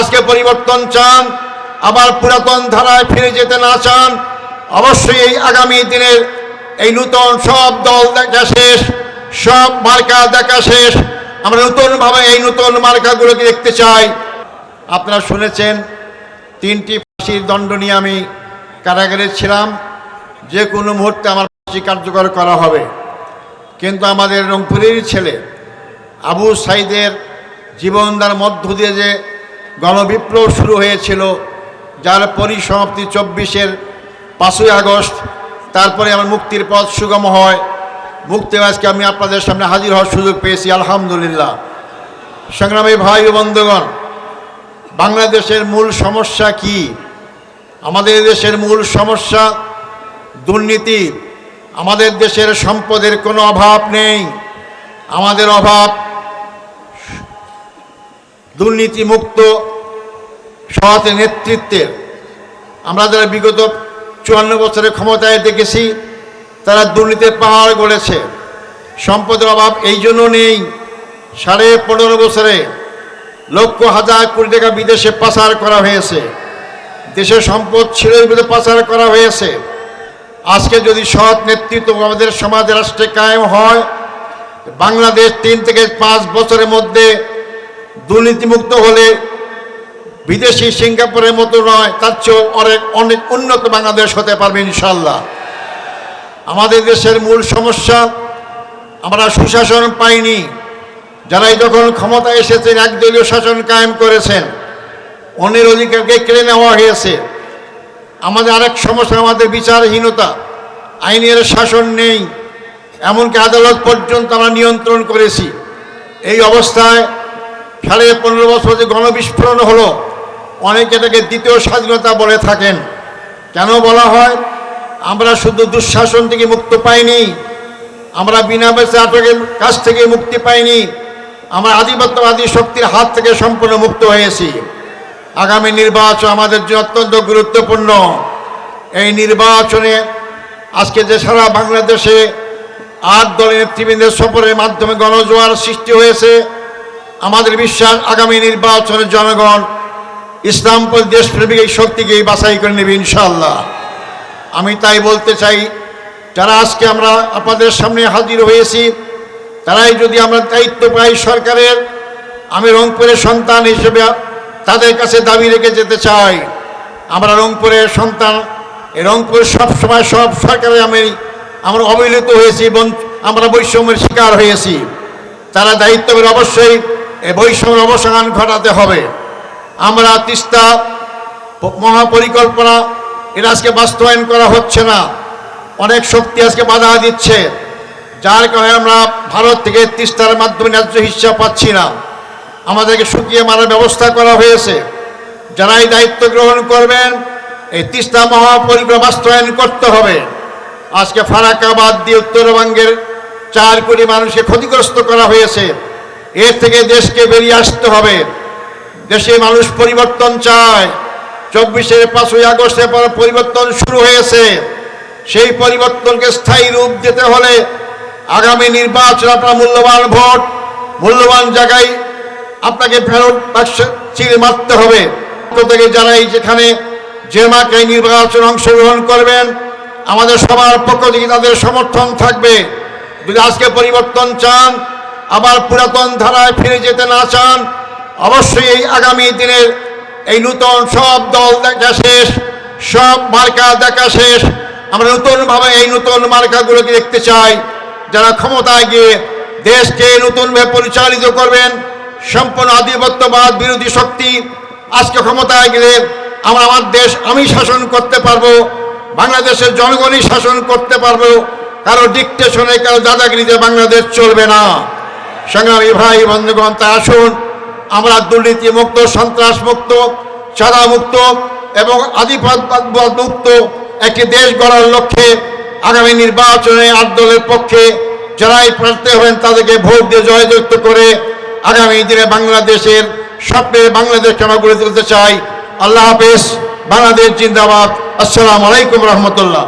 আজকে পরিবর্তন চান, আবার পুরাতন ধারায় ফিরে যেতে না চান, অবশ্যই এই আগামী দিনের এই নূতন সব দল দেখা শেষ, সব মার্কা দেখা শেষ। আমরা নতুনভাবে এই নতুন মার্কাগুলোকে দেখতে চাই। আপনারা শুনেছেন, তিনটি ফাঁসির দণ্ড নিয়ে আমি কারাগারে ছিলাম। যে কোনো মুহূর্তে আমার ফাঁসি কার্যকর করা হবে। কিন্তু আমাদের রংপুরেরই ছেলে আবু সাইদের জীবনদার মধ্য দিয়ে যে গণবিপ্লব শুরু হয়েছিল, যার পরিসমাপ্তি চব্বিশের পাঁচই আগস্ট। তারপরে আমার মুক্তির পথ সুগম হয়। মুক্তি আজকে আমি আপনাদের সামনে হাজির হওয়ার সুযোগ পেয়েছি, আলহামদুলিল্লাহ। সংগ্রামী ভাই ও বন্ধুগণ, বাংলাদেশের মূল সমস্যা কি? আমাদের দেশের মূল সমস্যা, দুর্নীতি। আমাদের দেশের সম্পদের কোনো অভাব নেই। আমাদের অভাব দুর্নীতিমুক্ত সৎ নেতৃত্বের আমরা যারা বিগত চুয়ান্ন বছরের ক্ষমতায় দেখেছি, তারা দুর্নীতির পাহাড় গড়েছে। সম্পদের অভাব এই জন্য নেই। সাড়ে পনেরো বছরে লক্ষ হাজার কোটি টাকা বিদেশে পাচার করা হয়েছে। দেশের সম্পদ ছিল পাচার করা হয়েছে। আজকে যদি সৎ নেতৃত্ব আমাদের সমাজ রাষ্ট্রে কায়েম হয়, বাংলাদেশ তিন থেকে পাঁচ বছরের মধ্যে দুর্নীতিমুক্ত হলে বিদেশি সিঙ্গাপুরের মতো নয়, তার চেয়েও অনেক অনেক উন্নত বাংলাদেশ হতে পারবে ইনশাল্লাহ আমাদের দেশের মূল সমস্যা, আমরা সুশাসন পাইনি। যারাই যখন ক্ষমতায় এসেছেন, একদলীয় শাসন কায়েম করেছেন, অন্যের অধিকারকে কেড়ে নেওয়া হয়েছে। আমাদের আরেক সমস্যা, আমাদের বিচারহীনতা। আইনের শাসন নেই, এমনকি আদালত পর্যন্ত আমরা নিয়ন্ত্রণ করেছি। এই অবস্থায় সাড়ে পনেরো বছর যে গণবিস্ফোরণ হলো, অনেকে এটাকে দ্বিতীয় স্বাধীনতা বলে থাকেন। কেন বলা হয়? আমরা শুধু দুঃশাসন থেকে মুক্ত পাইনি, আমরা বিনা বেচে আটকের কাছ থেকে মুক্তি পাইনি, আমরা আধিপত্যবাদী শক্তির হাত থেকে সম্পূর্ণ মুক্ত হয়েছি। আগামী নির্বাচন আমাদের জন্য অত্যন্ত গুরুত্বপূর্ণ। এই নির্বাচনে আজকে যে সারা বাংলাদেশে আট দলের নেতৃবৃন্দের সফরের মাধ্যমে গণজোয়ার সৃষ্টি হয়েছে আমাদের বিশ্বাস আগামী নির্বাচনে জনগণ ইসলামপল দেশপ্রেমিক এই শক্তিকেই বাছাই করে নেবে ইনশাল্লাহ আমি তাই বলতে চাই, যারা আজকে আমরা আপনাদের সামনে হাজির হয়েছি, তারাই যদি আমরা দায়িত্ব পাই সরকারের, আমি রংপুরের সন্তান হিসেবে তাদের কাছে দাবি রেখে যেতে চাই। আমরা রংপুরের সন্তান, এই রংপুর সবসময় সব সরকারে আমি, আমরা অবহেলিত হয়েছি এবং আমরা বৈষম্যের শিকার হয়েছি। তারা দায়িত্ব অবশ্যই এই বৈষম্যের অবসান ঘটাতে হবে। আমরা তিস্তা মহাপরিকল্পনা, এটা আজকে বাস্তবায়ন করা হচ্ছে না। অনেক শক্তি আজকে বাধা দিচ্ছে। যার কারণে আমরা ভারত থেকে তিস্তার মাধ্যমে ন্যায্য হিসাব পাচ্ছি না। আমাদেরকে শুকিয়ে মারার ব্যবস্থা করা হয়েছে। যারা এই দায়িত্ব গ্রহণ করবেন, এই তিস্তা মহাপরিকল্পনা বাস্তবায়ন করতে হবে। আজকে ফারাকাবাদ দিয়ে উত্তরবঙ্গের চার কোটি মানুষকে ক্ষতিগ্রস্ত করা হয়েছে। এর থেকে দেশকে বেরিয়ে আসতে হবে। দেশে মানুষ পরিবর্তন চায়। চব্বিশের পাঁচই আগস্টের পর পরিবর্তন শুরু হয়েছে। সেই পরিবর্তনকে স্থায়ী রূপ দিতে হলে আগামী নির্বাচন আপনার মূল্যবান ভোট, মূল্যবান জায়গায় আপনাকে ফেরত চিড়ে মারতে হবে। থেকে যারাই যেখানে যে মাকে নির্বাচন অংশগ্রহণ করবেন, আমাদের সবার পক্ষ থেকে তাদের সমর্থন থাকবে। যদি আজকে পরিবর্তন চান আবার পুরাতন ধারায় ফিরে যেতে না চান, অবশ্যই এই আগামী দিনের এই নূতন সব দল দেখা শেষ, সব মার্কা দেখা শেষ। আমরা নতুনভাবে এই নতুন মার্কাগুলোকে দেখতে চাই, যারা ক্ষমতায় গিয়ে দেশকে নতুনভাবে পরিচালিত করবেন, সম্পূর্ণ আধিপত্যবাদ, বিরোধী শক্তি। আজকে ক্ষমতায় গেলে আমরা আমার দেশ আমি শাসন করতে পারব, বাংলাদেশের জনগণই শাসন করতে পারব, কারও ডিকটেশনে কারও দাদাগিরিতে বাংলাদেশ চলবে না। সংগ্রামী ভাই বন্ধুগণ তা আসুন, আমরা দুর্নীতি মুক্ত, সন্ত্রাস মুক্ত চাঁদা মুক্ত এবং আধিপত্যবাদ মুক্ত একটি দেশ গড়ার লক্ষ্যে আগামী নির্বাচনে আট দলের পক্ষে যারাই প্রার্থী হবেন, তাদেরকে ভোট দিয়ে জয়যুক্ত করে আগামী দিনে বাংলাদেশের স্বপ্নের বাংলাদেশকে আমরা গড়ে তুলতে চাই? আল্লাহ হাফেজ, বাংলাদেশ জিন্দাবাদ। আসসালামু আলাইকুম রহমতুল্লাহ।